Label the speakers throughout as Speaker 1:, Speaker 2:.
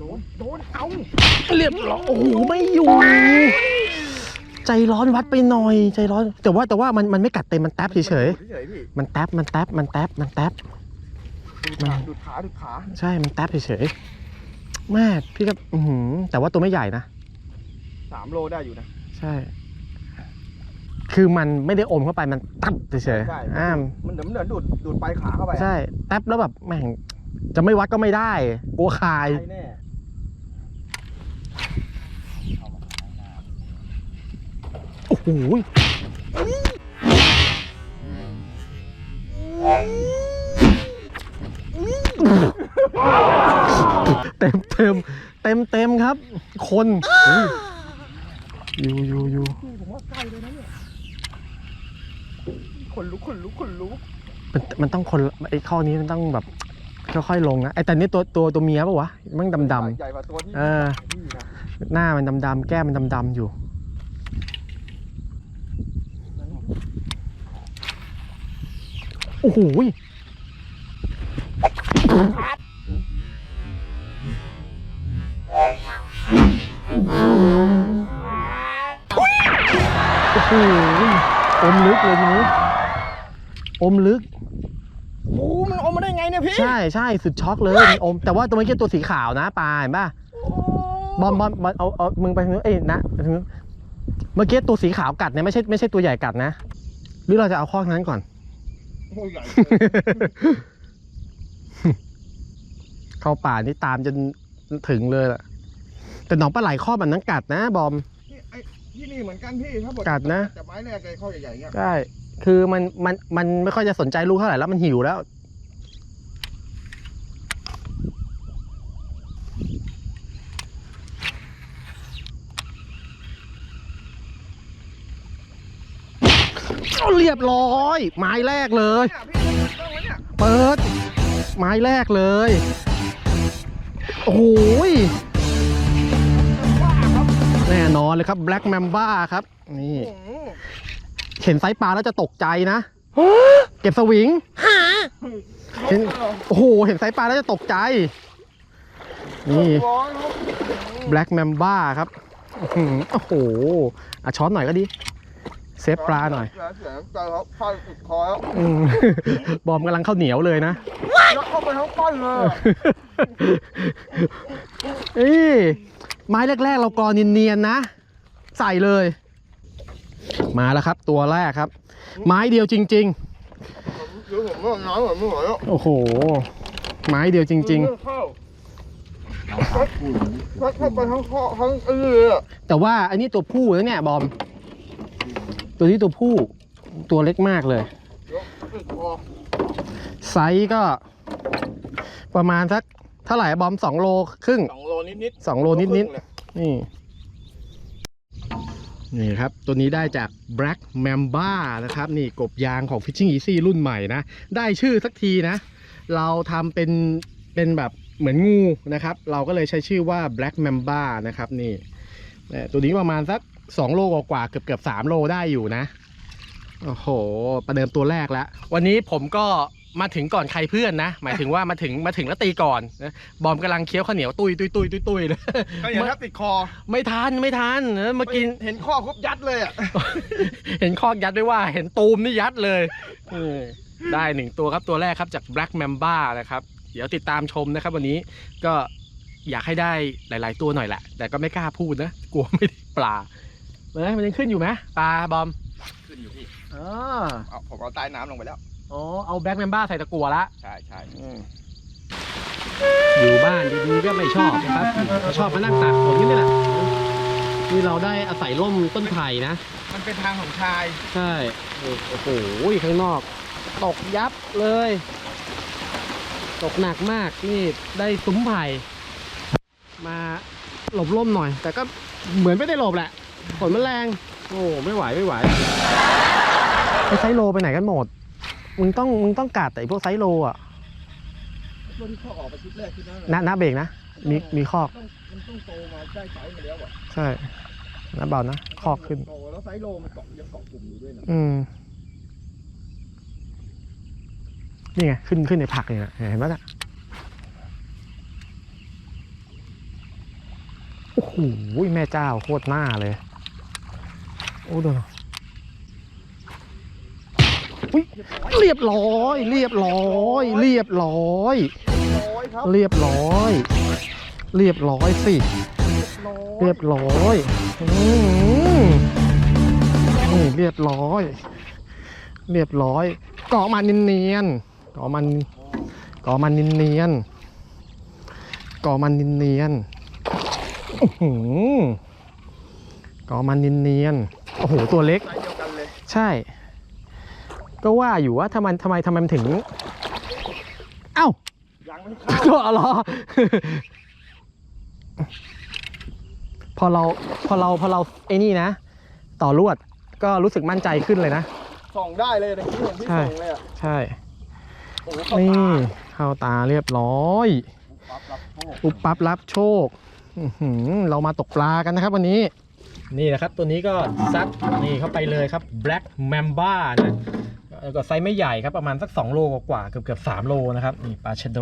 Speaker 1: โดน โดน เอา
Speaker 2: เรียบร้อยโอ้โหไม่อยู่ ใจร้อนวัดไปหน่อย ใจร้อน แต่ว่าแต่ว่ามันมันไม่กัดเต็มมันแทบเฉย
Speaker 1: เฉยๆพี่
Speaker 2: ๆมันแทบมันแทบมันแทบมันแทบ
Speaker 1: ดูขาดูขาดูขา
Speaker 2: ใช่ มันแทบเฉยๆแม่พี่ก็อือหือแต่ว่าตัวไม่ใหญ่นะ
Speaker 1: สามโลได้อยู่นะ
Speaker 2: ใช่ คือมันไม่ได้อมเข้าไป มันตับเฉย
Speaker 1: ใช่
Speaker 2: ๆอ่า
Speaker 1: มันเดี๋ยวมันเดี๋ยวดูดดูดปลายขาเข้าไป
Speaker 2: ใช่แทบแล้วแบบแม่งจะไม่วัดก็ไม่ได้ กลัวคาย
Speaker 1: ตายแน่
Speaker 2: โอ้โหเต็มเต็มเต็มเต็มครับ คนอยู่อยู่อยู่
Speaker 1: พี่ผมว่าใกล้เลยนะเนี่ยขนลุกขนลุกขนลุก
Speaker 2: มันมันต้องคนไอ้ข้อนี้มันต้องแบบค่อยๆลงนะไอ้แต่นี่ตัวตัวตัวเมียปะวะมันดำด
Speaker 1: ใหญ่กว่าตัวที่
Speaker 2: เออ
Speaker 1: นี่นะำ
Speaker 2: หน้ามันดำดำๆแก้มมันดำดำๆอยู่ โอ้โหยโอ้โหอมลึกเลยนี้อมลึก
Speaker 1: โอ้มันออกมาได้ไงเนี่ยพี่
Speaker 2: ใช่ใช่สุดช็อกเลยมันอม แต่ว่าตัวเมื่อกี้ตัวสีขาวนะปลาเห็นป่ะ
Speaker 1: โอ้
Speaker 2: บอมบอมบอมเอาเอามึงไปทางนู้นเอ้ยนะไปทางนู้นเมื่อกี้ตัวสีขาวกัดเนี่ยไม่ใช่ไม่ใช่ตัวใหญ่กัดนะ หรือเราจะเอาข้อนั้นก่อน
Speaker 1: โหใหญ่
Speaker 2: เข้าป่านี่ตามจนถึงเลยล่ะ แต่หนองปลาไหลข้อแบบนั้นกัดนะบอม
Speaker 1: นี่ไอ้ที่นี่เหมือนกันพี่ถ้าบ
Speaker 2: กัดนะ
Speaker 1: แต่ไม้แรกไอ้ข้อใหญ่ๆเงี้ย
Speaker 2: ใช่ คือมันมันมันไม่ค่อยจะสนใจลูกเท่าไหร่แล้วมันหิวแล้ว เรียบร้อย ไม้แรกเลย
Speaker 1: เปิ
Speaker 2: ด ไม้แรกเลย โอ้โหยแน่นอนเลยครับ Black Mamba ครับ นี่เห็นไซส์ปลาแล้วจะตกใจนะ เก็บสวิงเห็นโอ้โห เห็นไซส์ปลาแล้วจะตกใจ นี่
Speaker 1: ร้อยครับ
Speaker 2: Black Mamba ครับ โอ้โหอะช้อนหน่อยก็ดี เซฟปลาหน่อย
Speaker 1: เสียเสียใจครับพลาดติดคอแล้ว
Speaker 2: อืม บอมกำลังข้าวเหนียวเลยนะ
Speaker 1: ยัดเข้าไปทั้งป้อนเลยอะ
Speaker 2: เอ้ยไม้แรกๆ เรากรอเนียนๆนะ ใส่เลย มาแล้วครับ ตัวแรกครับ ไม้เดียวจริง
Speaker 1: เดี๋ยวผมว่าน้ำผมไม่ไหวแล้ว
Speaker 2: ๆ โอ้โห ไม้เดียวจริง
Speaker 1: เข้ายัดยัดเข้าไปทั้งคอทั้งเอออะ
Speaker 2: ๆแต่ว่าอันนี้ตัวผู้แล้วเนี่ยบอม ตัวนี้ตัวผู้ตัวเล็กมากเลย
Speaker 1: เดี๋ยวติดคอ
Speaker 2: ไซส์ก็ ประมาณสักเท่าไหร่อะบอมสองโลครึ่ง
Speaker 1: สองโลนิด
Speaker 2: สองโลนิด
Speaker 1: ๆ
Speaker 2: ๆนี่นี่ครับ ตัวนี้ได้จาก Black Mamba นะครับ นี่กบยางของ Fishing Easy รุ่นใหม่นะ ได้ชื่อสักทีนะ เราทำเป็นเป็นแบบเหมือนงูนะครับ เราก็เลยใช้ชื่อว่า Black Mamba นะครับ นี่เนี่ยตัวนี้ประมาณสัก 2โลกว่าๆเกือบเกือบ3โลได้อยู่นะ โอ้โห ประเดิมตัวแรกแล้ว วันนี้ผมก็มาถึงก่อนใครเพื่อนนะ หมายถึงว่ามาถึงมาถึงแล้วตีก่อนนะบอมกำลังเคี้ยวข้าวเหนียวตุยตุยตุยตุยตุยเลย
Speaker 1: ก็อย่าทับติดคอ
Speaker 2: ไม่ทันไม่ทันเออเมื่อกี้
Speaker 1: เห็นข้อครบยัดเลยอะ
Speaker 2: เห็นคอกยัดด้วยว่า เห็นตูมนี่ยัดเลยเออได้หนึ่งตัวครับตัวแรกครับจาก Black Mamba นะครับ เดี๋ยวติดตามชมนะครับ วันนี้ก็อยากให้ได้หลาย ๆ ตัวหน่อยแหละ แต่ก็ไม่กล้าพูดนะ กลัวไม่ได้ปลา เอ้ยมันยังขึ้นอยู่ไหมปลาบอม
Speaker 1: ขึ้นอยู่พี่
Speaker 2: อ๋อ
Speaker 1: เอาผมเอาใต้น้ำลงไปแล้ว
Speaker 2: อ๋อเอา Black Mamba ใส่ตะกั่วละ
Speaker 1: ใช่ใช่
Speaker 2: อยู่บ้านดีๆก็ไม่ชอบนะครับชอบมานั่งตากฝนนี่แหละนี่เราได้อาศัยร่มต้นไผ่นะ
Speaker 1: มันเป็นทางของชาย
Speaker 2: ใช่โอ้โหข้างนอก ตกยับเลย ตกหนักมากนี่ได้ซุ้มไผ่มาหลบร่มหน่อย แต่ก็เหมือนไม่ได้หลบแหละ ฝนมันแรง โอ้ไม่ไหวไม่ไหวไอ้ไซโลไปไหนกันหมด มึงต้องมึงต้องกัดแต่ไอ้พวกไซโลอะ
Speaker 1: ตัวที่เขาออกไปชุดแรกที่นั่น
Speaker 2: นะนะเบรกนะ มีมีคอก
Speaker 1: ต้องมันต้องโตมาได้ไซส์มาแล้วอะ
Speaker 2: ใช่นะเบานะ คอกขึ้น
Speaker 1: โตแล้วไซส์โลมันเกาะยังเกาะกลุ่มอยู่ด้วยนะ
Speaker 2: อืม นี่ไง ขึ้นขึ้นในผักเนี่ยนะเห็นไหมล่ะแม่เจ้าโคตรหน้าเลย โอ้ดูหน่อยอุ๊ยเรียบร้อย เรียบร้อย เรียบร้อย
Speaker 1: ร้อยครับ
Speaker 2: เรียบร้อย เรียบร้อยสิ เรียบร้อยอืมนี่เรียบร้อย เรียบร้อย เกาะมันเนียนๆเกาะมันเกาะมันเนียนๆเกาะมันเนียนๆอื้อหือเกาะมันเนียนๆ โอ้โห ตัวเล็ก
Speaker 1: ไซส์เดียวกันเลย
Speaker 2: ใช่ ก็ว่าอยู่ว่าทำไมทำไมทำไมมันถึง เอ้า
Speaker 1: ยังไม่เข้า
Speaker 2: ก็เหรอ พอเราพอเราพอเราไอ้นี่นะ ต่อลวดก็รู้สึกมั่นใจขึ้นเลยนะ
Speaker 1: ส่องได้เลยตะกี้เห็นที่
Speaker 2: ใช่
Speaker 1: ส่องเลยอะ
Speaker 2: ใช่
Speaker 1: โอ้โหเข้า
Speaker 2: นี่
Speaker 1: ตา
Speaker 2: เข้าตาเรียบร้อย
Speaker 1: ปั๊บรับโชค
Speaker 2: อุบปั๊บรับโชคอื้อหือเรามาตกปลากันนะครับวันนี้ นี่นะครับตัวนี้ก็ซัดนี่เข้าไปเลยครับ Black Mamba นะเอ่อก็ไซส์ไม่ใหญ่ครับประมาณสัก 2 โลกว่าเกือบเกือบ3โลนะครับนี่ปลาชะโด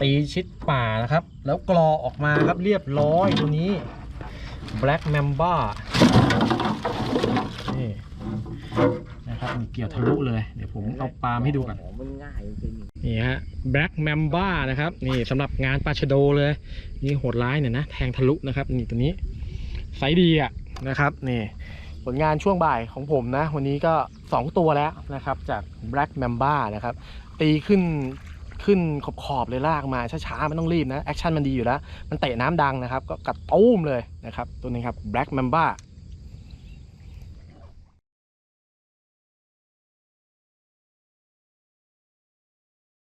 Speaker 2: ตีชิดป่านะครับ แล้วกรอออกมาครับเรียบร้อยตัวนี้ Black Mamba นี่ นะครับนี่เกี่ยวทะลุเลย เดี๋ยวผมเอาปลามาให้ดูก่อน
Speaker 1: มันง่ายจริง
Speaker 2: นี่ฮะ Black Mamba นะครับ นี่สำหรับงานปลาชะโดเลยนี่โหดร้ายเนี่ยนะ แทงทะลุนะครับ นี่ตัวนี้ไซส์ดีอะนะครับ นี่ ผลงานช่วงบ่ายของผมนะ วันนี้ก็ 2 ตัวแล้วนะครับ จาก Black Mamba นะครับ ตีขึ้นขึ้นขอบขอบๆเลยลากมาช้าๆไม่ต้องรีบนะ แอคชั่นมันดีอยู่แล้ว มันเตะน้ำดังนะครับ ก็กัดตุ้มเลยนะครับ ตัวนี้ครับ Black Mamba